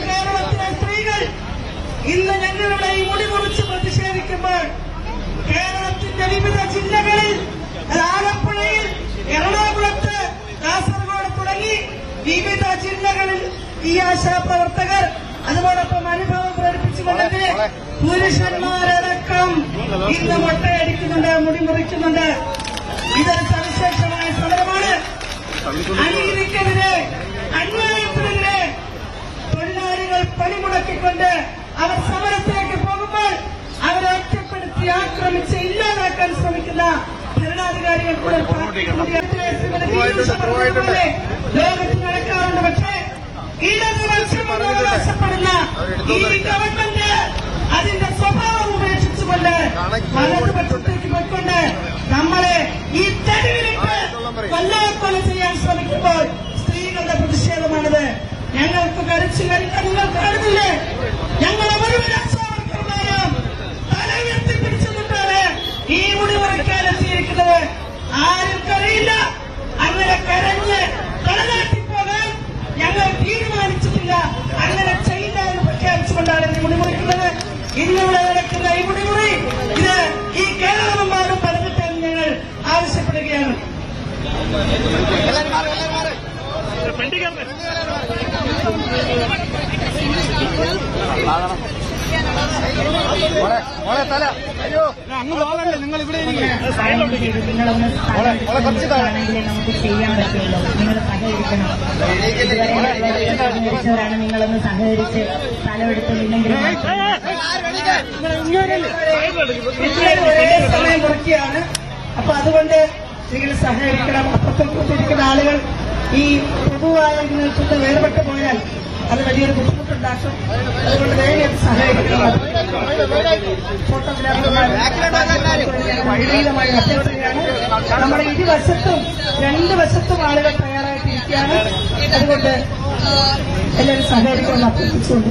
കേരളത്തിലെ സ്ത്രീകൾ ഇന്ന് ഞങ്ങളുടെ ഈ മുടിമുറിച്ച് പ്രതിഷേധിക്കുമ്പോൾ കേരളത്തിന്റെ വിവിധ ജില്ലകളിൽ ആലപ്പുഴയിൽ എറണാകുളത്ത് കാസർഗോഡ് തുടങ്ങി വിവിധ ജില്ലകളിൽ ഈ ആശാ ആശാപ്രവർത്തകർ അതോടൊപ്പം അനുഭവം പ്രകടിപ്പിച്ചുകൊണ്ടതിന് പുരുഷന്മാരടക്കം ഇന്ന് മുട്ടയടിക്കുന്നുണ്ട് മുടിമുറിക്കുന്നുണ്ട് ഇതൊരു സവിശേഷമായ സമരമാണ് അനീതിക്കെതിരെ അന്വ തൊഴിലാളികൾ പണിമുടക്കിക്കൊണ്ട് അവർ സമരത്തിലേക്ക് പോകുമ്പോൾ അവരെ ഒറ്റപ്പെടുത്തി ആക്രമിച്ച് ഇല്ലാതാക്കാൻ ശ്രമിക്കുന്ന ഭരണാധികാരികൾ കൂടെ ലോകത്ത് നടക്കാറുണ്ട്. പക്ഷേ ഇടതുപക്ഷമെന്ന് അവകാശപ്പെടുന്ന ഈ ഗവൺമെന്റ് അതിന്റെ സ്വഭാവം ഉപേക്ഷിച്ചുകൊണ്ട് വലതുപക്ഷത്തേക്ക് പോയിക്കൊണ്ട് നമ്മളെ ഈ തെരുവിലിട്ട് കൊല്ലാക്കൊല ചെയ്യാൻ ശ്രമിക്കുമ്പോൾ കരച്ചു കരിക്കാൻ നിങ്ങൾ കാണുന്നില്ലേ ഞങ്ങളെ മുഴുവൻ ആശാവർക്കർമാരും തല ഉയർത്തിപ്പിടിച്ചു നിന്നാണ് ഈ മുടി മുറിക്കാനെത്തിയിരിക്കുന്നത് ആർക്കറിയില്ല അങ്ങനെ കരഞ്ഞ് തലനാട്ടിപ്പോകാൻ ഞങ്ങൾ തീരുമാനിച്ചിട്ടില്ല. അങ്ങനെ ചെയ്യില്ല എന്ന് പ്രഖ്യാപിച്ചുകൊണ്ടാണ് ഈ മുടി മുറിക്കുന്നത്. ഇന്നിവിടെ ഈ മുടിമുറി ഇത് ഈ ഞങ്ങൾ ആവശ്യപ്പെടുകയാണ്. പോകണ്ടേ നിങ്ങൾ ഇവിടെ നമുക്ക് ചെയ്യാൻ നിങ്ങൾ നിങ്ങളൊന്ന് സഹകരിച്ച് സ്ഥലമെടുത്തില്ലെങ്കിൽ സമയം കുറയ്ക്കുകയാണ് അപ്പൊ അതുകൊണ്ട് നിങ്ങൾ സഹകരിക്കണം അപ്പുറത്തിരിക്കുന്ന ആളുകൾ ഈ പൊതുവായ നിൽക്കുന്ന വേർപെട്ട് പോയാൽ അത് വലിയൊരു ബുദ്ധിമുട്ടുണ്ടാക്കും. അതുകൊണ്ട് വേണ്ടി സഹകരിക്കണം അഭ്യർത്ഥനയാണ് നമ്മുടെ ഇരുവശത്തും രണ്ട് വശത്തും ആളുകൾ തയ്യാറായിട്ടിരിക്കുകയാണ്. അതുകൊണ്ട് എല്ലാവരും സഹകരിക്കാൻ അഭ്യർത്ഥിച്ചുകൊണ്ട്.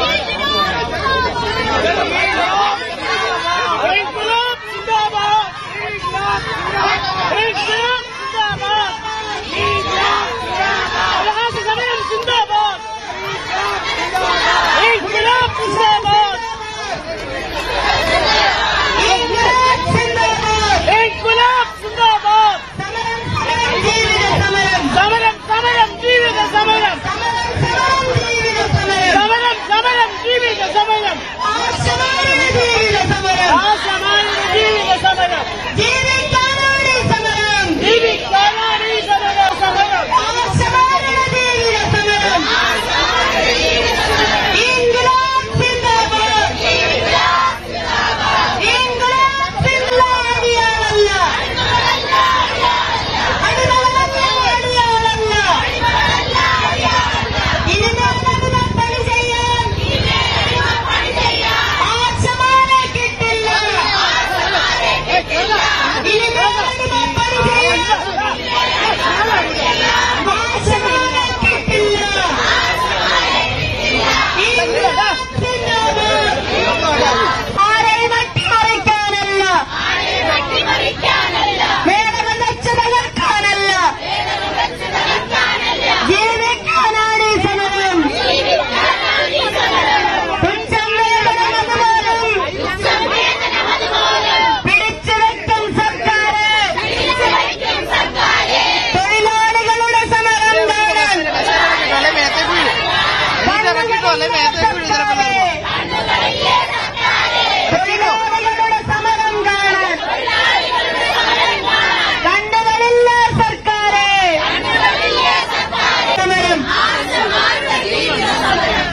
போல மேசை விழுதுறப்பல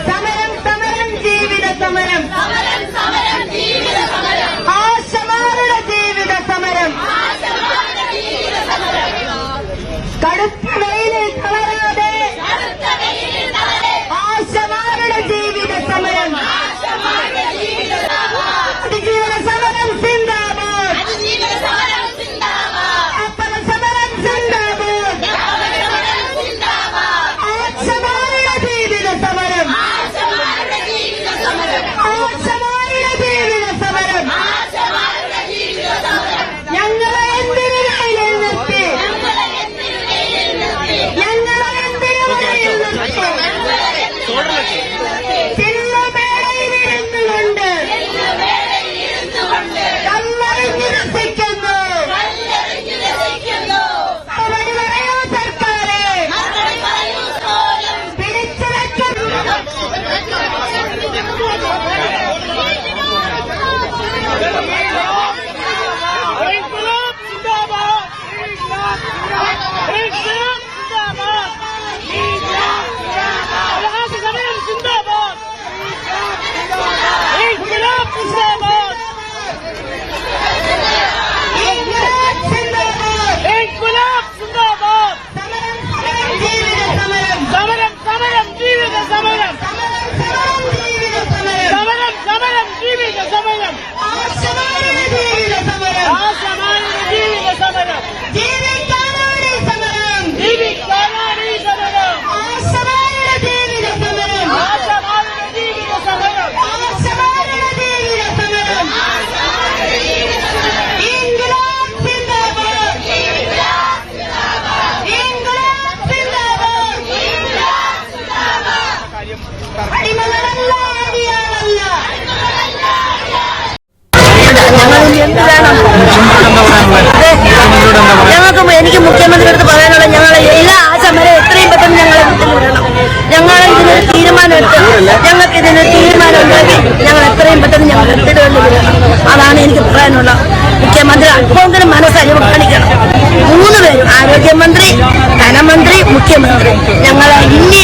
സമരം സമരം ജീവിത സമരം സമരം ഞങ്ങൾക്ക് ഇതിന് തീരുമാനം ഉണ്ടാക്കി. ഞങ്ങൾ എത്രയും പെട്ടെന്ന് ഞങ്ങൾ എടുത്തിട്ടുണ്ടെങ്കിൽ അതാണ് എനിക്ക് പറയാനുള്ള മുഖ്യമന്ത്രി അപ്പോഴെങ്കിലും മനസ്സറിവ് കാണിക്കണം. മൂന്ന് പേരും ആരോഗ്യമന്ത്രി ധനമന്ത്രി മുഖ്യമന്ത്രി. ഞങ്ങൾ ഇനി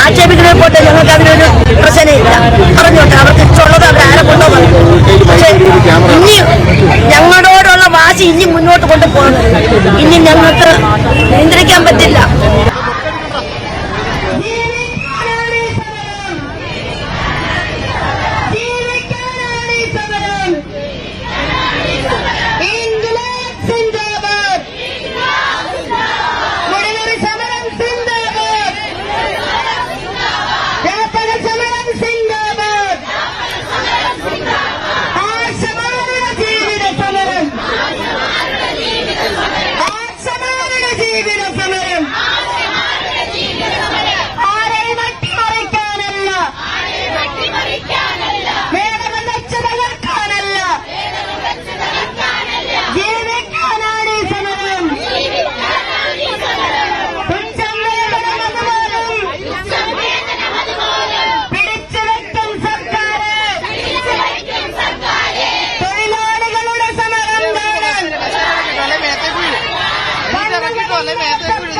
ആക്ഷേപിക്കുന്നത് പോട്ടെ ഞങ്ങൾക്ക് അതിനൊരു പ്രശ്നമില്ല. പറഞ്ഞോട്ടെ അവർക്ക് ഇഷ്ടമുള്ളത് അവർ ആരെ കൊണ്ടുപോകും പക്ഷെ ഇനി ഞങ്ങളോടുള്ള വാശി ഇനി മുന്നോട്ട് കൊണ്ടുപോകുന്നത് ഇനി ഞങ്ങൾ 来来来